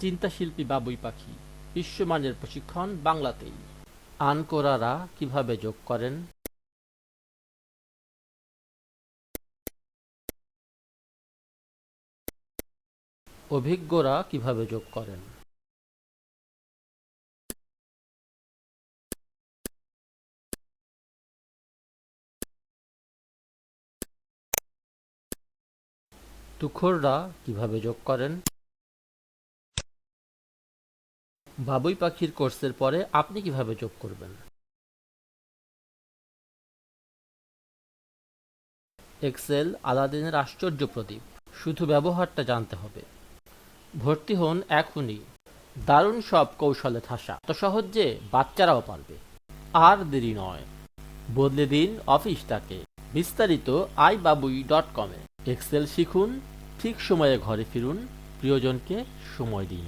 চিন্তাশিল্পী বাবুই পাখি, বিশ্বমানের প্রশিক্ষণ বাংলাতেই। আনকোরারা কীভাবে যোগ করেন? অভিজ্ঞরা কীভাবে যোগ করেন? তুখোররা কীভাবে যোগ করেন? বাবুই পাখির কোর্সের পরে আপনি কীভাবে যোগ করবেন? এক্সেল আলাদিনের আশ্চর্য প্রদীপ। শুধু ব্যবহারটা জানতে হবে। ভর্তি হন এখনই। দারুণ সব কৌশলে ঠাসা। তো সহজে বাচ্চারাও পারবে। আর দেরি নয়। বদলে দিন অফিসটাকে বিস্তারিত আই বাবুই ডট কমে এক্সেল শিখুন, ঠিক সময়ে ঘরে ফিরুন, প্রিয়জনকে সময় দিন।